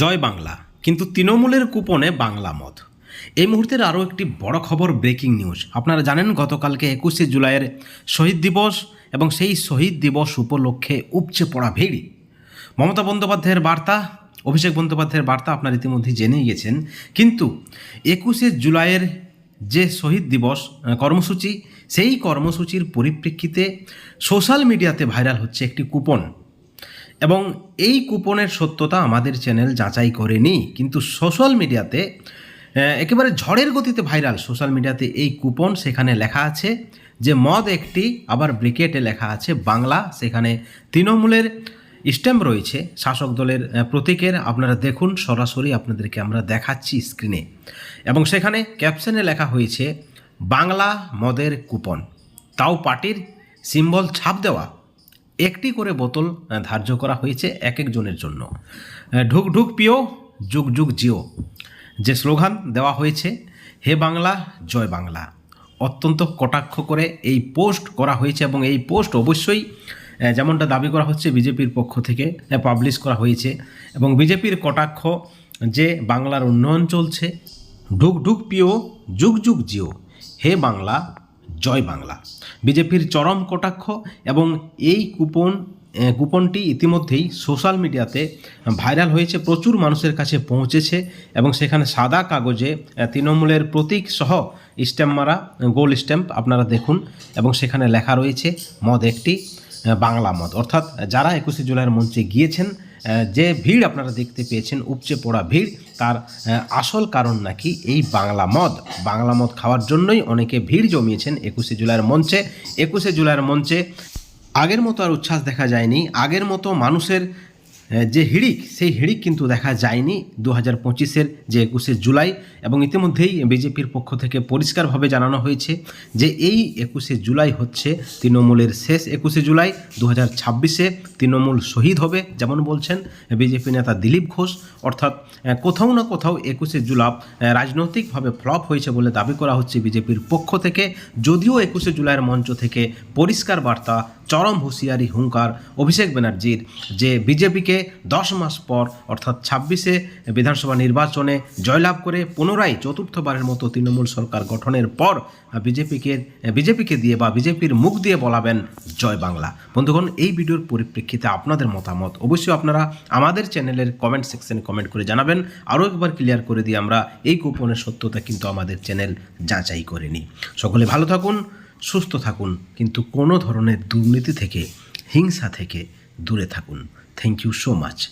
জয় বাংলা। কিন্তু তৃণমূলের কুপনে বাংলা মত। এই মুহূর্তের আরও একটি বড় খবর ব্রেকিং নিউজ। আপনারা জানেন, গতকালকে একুশে জুলাইয়ের শহীদ দিবস এবং সেই শহীদ দিবস উপলক্ষে উপচে পড়া ভিড়। মমতা বন্দ্যোপাধ্যায়ের বার্তা, অভিষেক বন্দ্যোপাধ্যায়ের বার্তা আপনারা ইতিমধ্যে জেনেই গেছেন কিন্তু একুশে জুলাইয়ের যে শহীদ দিবস কর্মসূচি, সেই কর্মসূচির পরিপ্রেক্ষিতে সোশ্যাল মিডিয়াতে ভাইরাল হচ্ছে একটি কুপন। এবং এই কুপনের সত্যতা আমাদের চ্যানেল যাচাই করেনি, কিন্তু সোশ্যাল মিডিয়াতে একেবারে ঝড়ের গতিতে ভাইরাল সোশ্যাল মিডিয়াতে এই কুপন সেখানে লেখা আছে, যে মদ একটি, আবার ব্রিকেটে লেখা আছে, বাংলা, সেখানে তৃণমূলের স্ট্যাম্প রয়েছে, শাসক দলের প্রতীকের, আপনারা দেখুন, সরাসরি আপনাদেরকে আমরা দেখাচ্ছি স্ক্রিনে এবং সেখানে ক্যাপশনে লেখা হয়েছে, বাংলা মদের কুপন। তাও পার্টির সিম্বল ছাপ দেওয়া একটি করে বোতল ধার্য করা হয়েছে এক একজনের জন্য। ঢুক ঢুক পিও, যুগ যুগ জিও। যে স্লোগান দেওয়া হয়েছে, হে বাংলা, জয় বাংলা। অত্যন্ত কটাক্ষ করে এই পোস্ট করা হয়েছে এবং এই পোস্ট অবশ্যই যেমনটা দাবি করা হচ্ছে বিজেপির পক্ষ থেকে পাবলিশ করা হয়েছে এবং বিজেপির কটাক্ষ যে বাংলার উন্নয়ন চলছে, ঢুক ঢুক পিও, যুগ যুগ জিও। হে বাংলা জয় বাংলা। বিজেপির চরম কটাক্ষ এবং এই কুপন কুপনটি ইতিমধ্যেই সোশ্যাল মিডিয়াতে ভাইরাল হয়েছে, প্রচুর মানুষের কাছে পৌঁছেছে এবং সেখানে সাদা কাগজে তৃণমূলের প্রতীক সহ স্ট্যাম্প মারা গোল স্ট্যাম্প আপনারা দেখুন এবং সেখানে লেখা রয়েছে, মদ একটি। বাংলা মত। অর্থাৎ যারা একুশে জুলাইয়ের মঞ্চে গিয়েছেন যে ভিড় আপনারা দেখতে পেয়েছেন, উপচে পড়া ভিড়, তার আসল কারণ নাকি এই বাংলা মদ বাংলা মদ খাওয়ার জন্যই অনেকে ভিড় জমিয়েছেন একুশে জুলাইয়ের মঞ্চে। একুশে জুলাইয়ের মঞ্চে আগের মতো আর উচ্ছ্বাস দেখা যায়নি। আগের মতো মানুষের যে হিড়িক, সেই হিড়িক কিন্তু দেখা যায়নি দু হাজার পঁচিশের যে একুশে জুলাই এবং ইতিমধ্যেই বিজেপির পক্ষ থেকে পরিষ্কারভাবে জানানো হয়েছে যে এই একুশে জুলাই হচ্ছে তৃণমূলের শেষ একুশে জুলাই। দু হাজার ছাব্বিশে তৃণমূল শহীদ হবে, যেমন বলছেন বিজেপি নেতা দিলীপ ঘোষ। অর্থাৎ কোথাও না কোথাও একুশে জুলাই রাজনৈতিকভাবে ফ্লপ হয়েছে বলে দাবি করা হচ্ছে বিজেপির পক্ষ থেকে। যদিও একুশে জুলাইয়ের মঞ্চ থেকে পরিষ্কার বার্তা, চরম হুঁশিয়ারি, হুঙ্কার, অভিষেক ব্যানার্জির যে বিজেপিকে দশ মাস পর, অর্থাৎ ছাব্বিশে বিধানসভা নির্বাচনে জয়লাভ করে পুনরায় চতুর্থবারের মতো তৃণমূল সরকার গঠনের পর, বিজেপিকে বিজেপিকে দিয়ে বা বিজেপির মুখ দিয়ে বলাবেন জয় বাংলা। বন্ধুগণ, এই ভিডিওর পরিপ্রেক্ষিতে আপনাদের মতামত অবশ্যই আপনারা আমাদের চ্যানেলের কমেন্ট সেকশনে কমেন্ট করে জানাবেন। আরও একবার ক্লিয়ার করে দিয়ে আমরা এই কুপনের সত্যতা কিন্তু আমাদের চ্যানেল যাচাই করেনি। সকলে ভালো থাকুন, সুস্থ থাকুন, কিন্তু কোনো ধরনের দুর্নীতি থেকে, হিংসা থেকে দূরে থাকুন। Thank you so much.